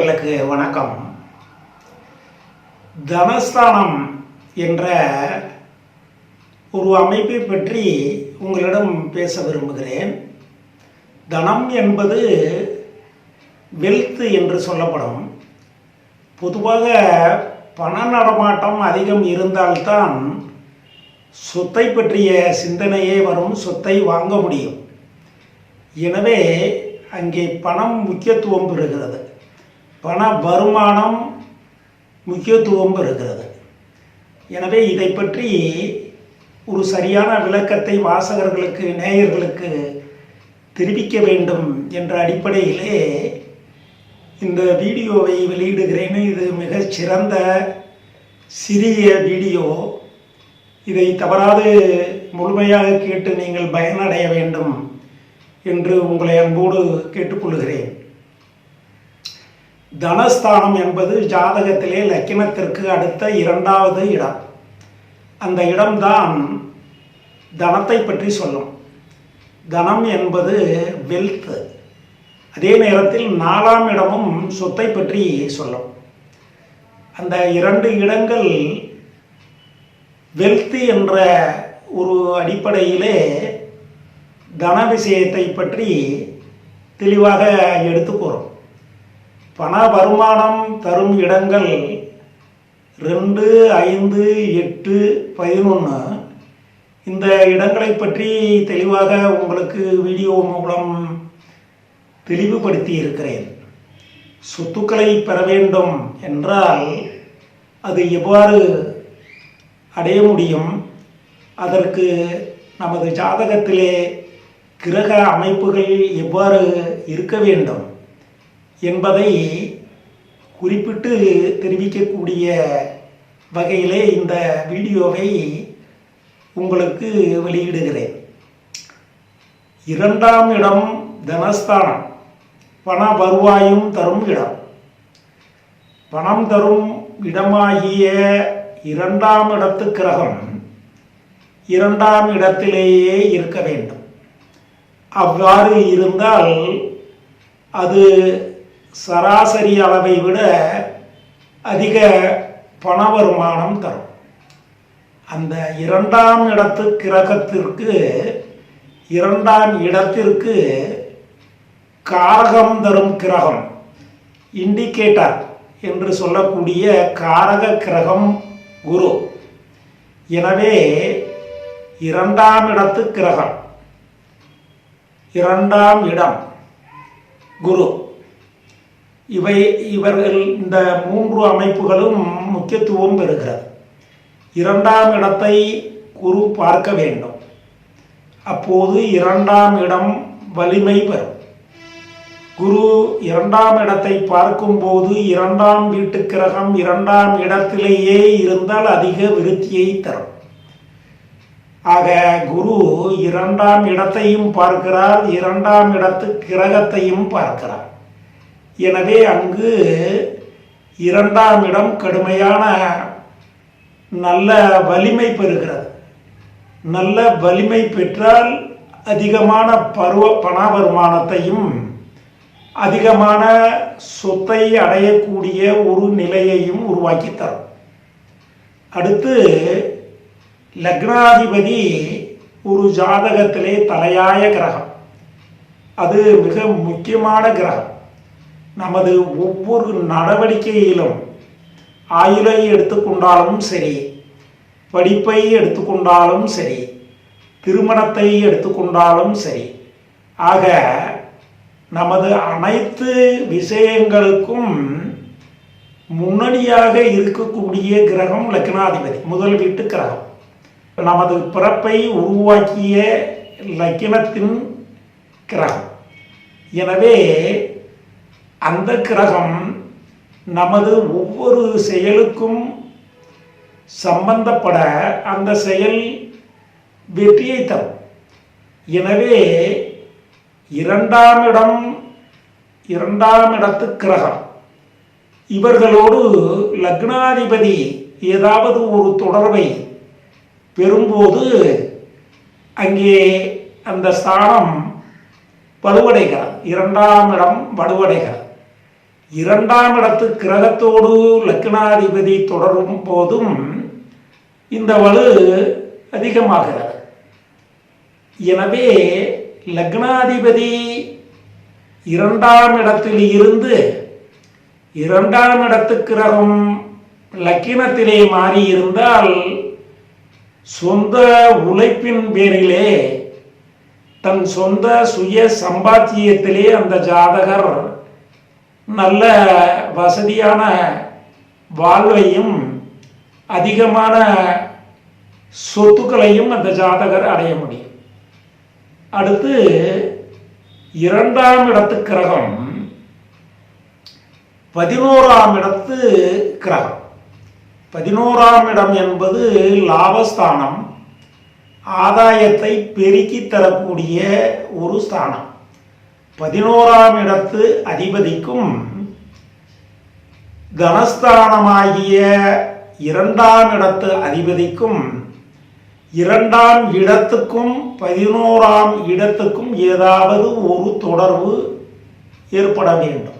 நண்பர்களுக்கு வணக்கம். தனஸ்தானம் என்ற ஒரு அமைப்பை பற்றி உங்களிடம் பேச விரும்புகிறேன். தனம் என்பது வெல்த் என்று சொல்லப்படும். பொதுவாக பண நடமாட்டம் அதிகம் இருந்தால்தான் சொத்தை பற்றிய சிந்தனையே வரும் சொத்தை வாங்க முடியும். எனவே அங்கே பணம் முக்கியத்துவம் பெறுகிறது. பண வருமானம் முக்கியத்துவம் பெறுகிறது. எனவே இதை பற்றி ஒரு சரியான விளக்கத்தை வாசகர்களுக்கு நேயர்களுக்கு தெரிவிக்க வேண்டும் என்ற அடிப்படையிலே இந்த வீடியோவை வெளியிடுகிறேன். இது மிகச் சிறந்த சிறிய வீடியோ. இதை தவறாது முழுமையாக கேட்டு நீங்கள் பயனடைய வேண்டும் என்று உங்களை அன்போடு கேட்டுக்கொள்கிறேன். தனஸ்தானம் என்பது ஜாதகத்திலே லக்கினத்திற்கு அடுத்த இரண்டாவது இடம். அந்த இடம்தான் தனத்தை பற்றி சொல்லும். தனம் என்பது வெல்த் அதே நேரத்தில் நாலாம் இடமும் சொத்தை பற்றி சொல்லும். அந்த இரண்டு இடங்கள் வெல்த் என்ற ஒரு அடிப்படையிலே தன விஷயத்தை பற்றி தெளிவாக எடுத்துக்கூறும் பண வருமானம் தரும் இடங்கள் ரெண்டு ஐந்து எட்டு பதினொன்று இந்த இடங்களை பற்றி தெளிவாக உங்களுக்கு வீடியோ மூலம் தெளிவுபடுத்தி இருக்கிறேன். சொத்துக்களை பெற வேண்டும் என்றால் அது எவ்வாறு அடைய முடியும்? அதற்கு நமது ஜாதகத்திலே கிரக அமைப்புகள் எவ்வாறு இருக்க வேண்டும்? என்பதை குறிப்பிட்டு தெரிவிக்கக்கூடிய வகையிலே இந்த வீடியோவை உங்களுக்கு வெளியிடுகிறேன். இரண்டாம் இடம் தனஸ்தானம். பண வருவாயும் தரும் இடம். பணம் தரும் இடமாகிய இரண்டாம் இடத்து கிரகம் இரண்டாம் இடத்திலேயே இருக்க வேண்டும். அவ்வாறு இருந்தால் அது சராசரி அளவை விட அதிக பண வருமானம் தரும். அந்த இரண்டாம் இடத்து கிரகத்திற்கு இரண்டாம் இடத்திற்கு காரகம் தரும் கிரகம் இண்டிகேட்டர் என்று சொல்லக்கூடிய காரக கிரகம் குரு. எனவே இரண்டாம் இடத்து கிரகம் இரண்டாம் இடம் குரு. இவை இவர்கள் இந்த மூன்று அமைப்புகளும் முக்கியத்துவம் பெறுகிறது. இரண்டாம் இடத்தை குரு பார்க்க வேண்டும். அப்போது இரண்டாம் இடம் வலிமை பெறும். குரு இரண்டாம் இடத்தை பார்க்கும்போது இரண்டாம் வீட்டு கிரகம் இரண்டாம் இடத்திலேயே இருந்தால் அதிக விருத்தியை தரும். ஆக குரு இரண்டாம் இடத்தையும் பார்க்கிறார் இரண்டாம் இடத்து கிரகத்தையும் பார்க்கிறார். எனவே அங்கு இரண்டாம் இடம் கடுமையான நல்ல வலிமை பெறுகிறது. நல்ல வலிமை பெற்றால் அதிகமான பருவ பண வருமானத்தையும் அதிகமான சொத்தை அடையக்கூடிய ஒரு நிலையையும் உருவாக்கி தரும். அடுத்து லக்னாதிபதி ஒரு ஜாதகத்திலே தலையாய கிரகம். அது மிக முக்கியமான கிரகம். நமது ஒவ்வொரு நடவடிக்கையிலும் ஆயுளை எடுத்துக்கொண்டாலும் சரி படிப்பை எடுத்துக்கொண்டாலும் சரி திருமணத்தை எடுத்துக்கொண்டாலும் சரி ஆக நமது அனைத்து விஷயங்களுக்கும் முன்னணியாக இருக்கக்கூடிய கிரகம் லக்னாதிபதி முதல் வீட்டு கிரகம். நமது பிறப்பை உருவாக்கிய லக்கினத்தின் கிரகம். எனவே அந்த கிரகம் நமது ஒவ்வொரு செயலுக்கும் சம்பந்தப்பட அந்த செயல் வெற்றியை தரும். எனவே இரண்டாம் இடம் இரண்டாம் இடத்து கிரகம். இவர்களோடு லக்னாதிபதி ஏதாவது ஒரு தொடர்பை பெறும்போது அங்கே அந்த ஸ்தானம் வலுவடைகிறார் இரண்டாம் இடம் வலுவடைகிறார் இரண்டாம் இடத்து கிரகத்தோடு லக்னாதிபதி தொடரும் போதும் இந்த வலு அதிகமாகிறது. எனவே லக்னாதிபதி இரண்டாம் இடத்தில் இருந்து இரண்டாம் இடத்து கிரகம் லக்கினத்திலே மாறி இருந்தால் சொந்த உழைப்பின் பேரிலே தன் சொந்த சுய சம்பாத்தியத்திலே அந்த ஜாதகர் நல்ல வசதியான வாழ்வையும் அதிகமான சொத்துக்களையும் அந்த ஜாதகர் அடைய முடியும். அடுத்து இரண்டாம் இடத்து கிரகம் பதினோராம் இடத்து கிரகம். பதினோராம் இடம் என்பது லாபஸ்தானம் ஆதாயத்தை பெருக்கி தரக்கூடிய ஒரு ஸ்தானம். பதினோராம் இடத்து அதிபதிக்கும் தனஸ்தானமாகிய இரண்டாம் இடத்து அதிபதிக்கும் இரண்டாம் இடத்துக்கும் பதினோராம் இடத்துக்கும் ஏதாவது ஒரு தொடர்பு ஏற்பட வேண்டும்.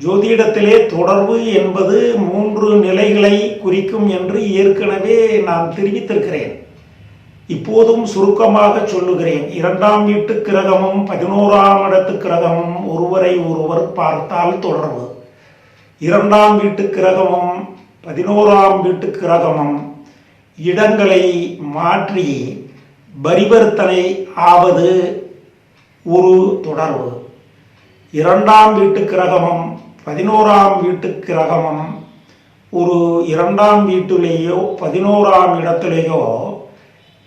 ஜோதிடத்திலே தொடர்பு என்பது மூன்று நிலைகளை குறிக்கும் என்று ஏற்கனவே நான் தெரிவித்திருக்கிறேன். இப்போதும் சுருக்கமாக சொல்லுகிறேன். இரண்டாம் வீட்டு கிரகமும் பதினோராம் இடத்து கிரகமும் ஒருவரை ஒருவர் பார்த்தால் தொடர்பு. இரண்டாம் வீட்டு கிரகமும் பதினோராம் வீட்டு கிரகமும் இடங்களை மாற்றி பரிவர்த்தனை ஆவது ஒரு தொடர்பு. இரண்டாம் வீட்டு கிரகமும் பதினோராம் வீட்டு கிரகமும் ஒரு இரண்டாம் வீட்டிலேயோ பதினோராம் இடத்திலேயோ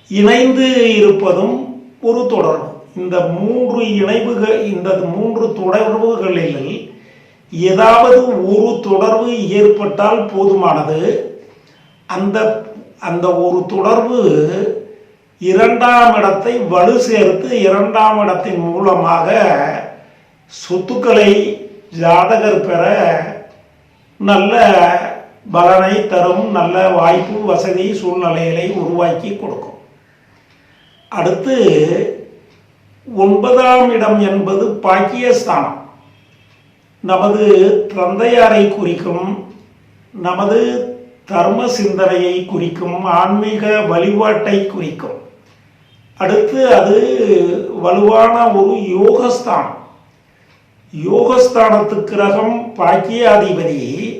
இணைந்து இருப்பதும் ஒரு தொடர்பு இந்த மூன்று இணைவுகள் இந்த மூன்று தொடர்புகளில் ஏதாவது ஒரு தொடர்பு ஏற்பட்டால் போதுமானது. அந்த அந்த ஒரு தொடர்பு இரண்டாம் இடத்தை வலு சேர்த்து இரண்டாம் இடத்தின் மூலமாக சொத்துக்களை ஜாதகர் பெற நல்ல பலனை தரும் நல்ல வாய்ப்பு வசதி சூழ்நிலைகளை உருவாக்கி கொடுக்கும். அடுத்து ஒன்பதாம் இடம் என்பது பாக்கியஸ்தானம். நமது தந்தையாரை குறிக்கும் நமது தர்ம சிந்தனையை குறிக்கும் ஆன்மீக வழிபாட்டை குறிக்கும். அடுத்து அது வலுவான ஒரு யோகஸ்தானம். யோகஸ்தானத்து கிரகம் பாக்கியாதிபதி.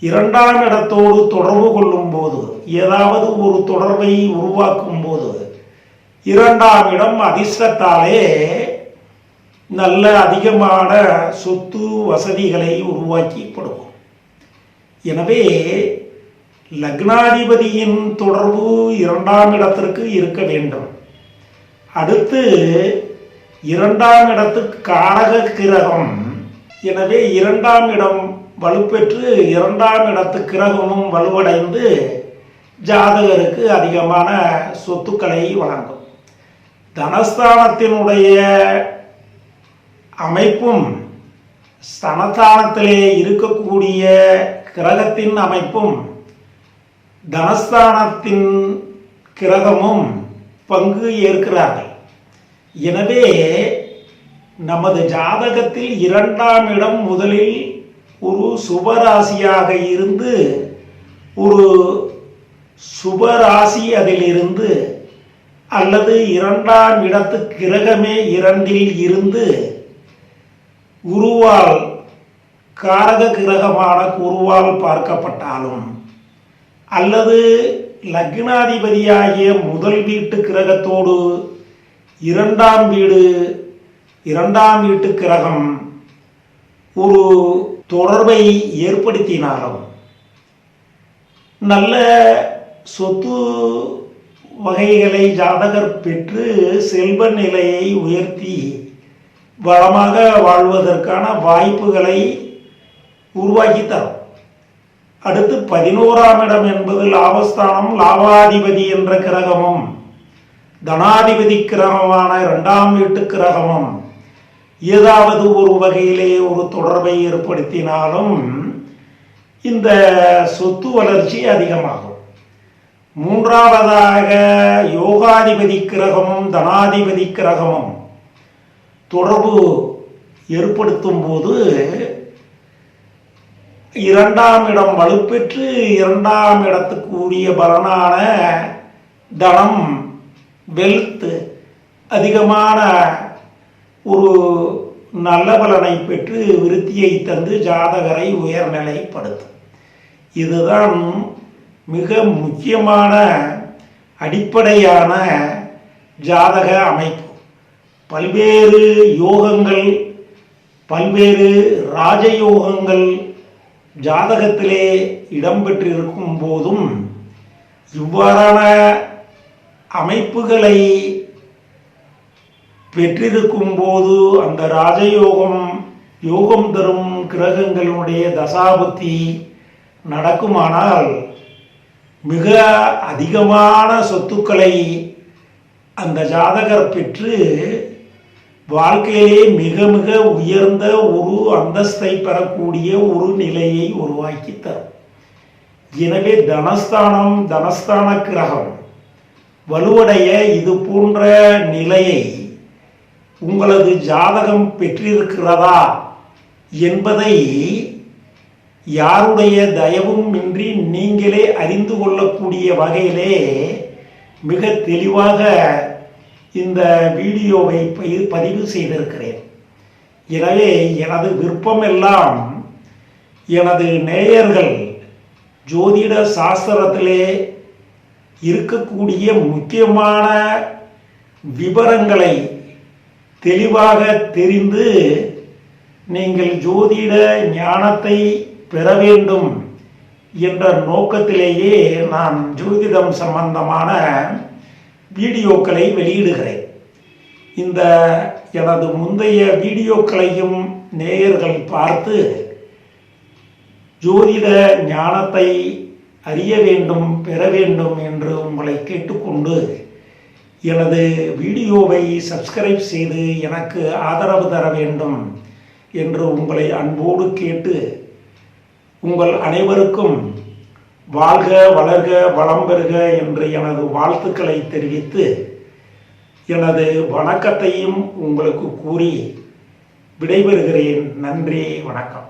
இரண்டாம் இடத்தோடு தொடர்பு கொள்ளும் போது ஏதாவது ஒரு தொடர்பை உருவாக்கும் போது இரண்டாம் இடம் அதிர்ஷ்டத்தாலே நல்ல அதிகமான சொத்து வசதிகளை உருவாக்கி கொடுக்கும். எனவே லக்னாதிபதியின் தொடர்பு இரண்டாம் இடத்திற்கு இருக்க வேண்டும். அடுத்து இரண்டாம் இடத்துக்கு காரக கிரகம். எனவே இரண்டாம் இடம் வலுப்பெற்று இரண்டாம் இடத்து கிரகமும் வலுவடைந்து ஜாதகருக்கு அதிகமான சொத்துக்களை வழங்கும். தனஸ்தானத்தினுடைய அமைப்பும் ஸ்தனஸ்தானத்திலே இருக்கக்கூடிய கிரகத்தின் அமைப்பும் தனஸ்தானத்தின் கிரகமும் பங்கு ஏற்கிறார்கள். எனவே நமது ஜாதகத்தில் இரண்டாம் இடம் முதலில் ஒரு சுபராசியாக இருந்து ஒரு சுபராசி அதிலிருந்து அல்லது இரண்டாம் இடத்து கிரகமே இரண்டில் இருந்து குருவால் காரக கிரகமான குருவால் பார்க்கப்பட்டாலும் அல்லது லக்னாதிபதியாகிய முதல் வீட்டு கிரகத்தோடு இரண்டாம் வீடு இரண்டாம் வீட்டு கிரகம் ஒரு தொடர்பை ஏற்படுத்தினாலும் நல்ல சொத்து வகைகளை ஜாதகர் பெற்று செல்வ நிலையை உயர்த்தி வளமாக வாழ்வதற்கான வாய்ப்புகளை உருவாக்கி தரும். அடுத்து பதினோராம் இடம் என்பது லாபஸ்தானம் லாபாதிபதி என்ற கிரகமும் தனாதிபதி கிரகமான இரண்டாம் வீட்டு கிரகமும் ஏதாவது ஒரு வகையிலே ஒரு தொடர்பை ஏற்படுத்தினாலும் இந்த சொத்து வளர்ச்சி அதிகமாகும். மூன்றாவதாக யோகாதிபதி கிரகமும் தனாதிபதி கிரகமும். தொடர்பு ஏற்படுத்தும் போது இரண்டாம் இடம் வலுப்பெற்று இரண்டாம் இடத்துக்கு உரிய பலனான தனம் வெல்த் அதிகமான ஒரு நல்ல பலனை பெற்று விருத்தியை தந்து ஜாதகரை உயர்நிலைப்படுத்தும். இதுதான் மிக முக்கியமான அடிப்படையான ஜாதக அமைப்பு. பல்வேறு யோகங்கள் பல்வேறு ராஜயோகங்கள் ஜாதகத்திலே இடம்பெற்றிருக்கும் போதும் இவ்வாறான அமைப்புகளை பெற்றிருக்கும் போது அந்த ராஜயோகம் யோகம் தரும் கிரகங்களுடைய தசாபுத்தி நடக்குமானால் மிக அதிகமான சொத்துக்களை அந்த ஜாதகர் பெற்று வாழ்க்கையிலே மிக மிக உயர்ந்த ஒரு அந்தஸ்தை பெறக்கூடிய ஒரு நிலையை உருவாக்கி தரும் எனவே தனஸ்தானம் தனஸ்தான கிரகம் வலுவடைய இது போன்ற நிலையை உங்களது ஜாதகம் பெற்றிருக்கிறதா என்பதை யாருடைய தயவும் இன்றி நீங்களே அறிந்து கொள்ளக்கூடிய வகையிலே மிக தெளிவாக இந்த வீடியோவை பதி- பதிவு செய்திருக்கிறேன். எனவே எனது விருப்பமெல்லாம் எனது நேயர்கள் ஜோதிட சாஸ்திரத்திலே இருக்கக்கூடிய முக்கியமான விவரங்களை தெளிவாக தெரிந்து நீங்கள் ஜோதிட ஞானத்தை பெற வேண்டும் என்ற நோக்கத்திலேயே நான் ஜோதிடம் சம்பந்தமான வீடியோக்களை வெளியிடுகிறேன். இந்த எனது முந்தைய வீடியோக்களையும் நேயர்கள் பார்த்து ஜோதிட ஞானத்தை அறிய வேண்டும் பெற வேண்டும் என்று உங்களை கேட்டுக்கொண்டு எனது வீடியோவை சப்ஸ்கிரைப் செய்து எனக்கு ஆதரவு தர வேண்டும் என்று உங்களை அன்போடு கேட்டு உங்கள் அனைவருக்கும் வாழ்க வளர்க வளம் பெறுக என்று எனது வாழ்த்துக்களை தெரிவித்து எனது வணக்கத்தையும் உங்களுக்கு கூறி விடைபெறுகிறேன். நன்றி வணக்கம்.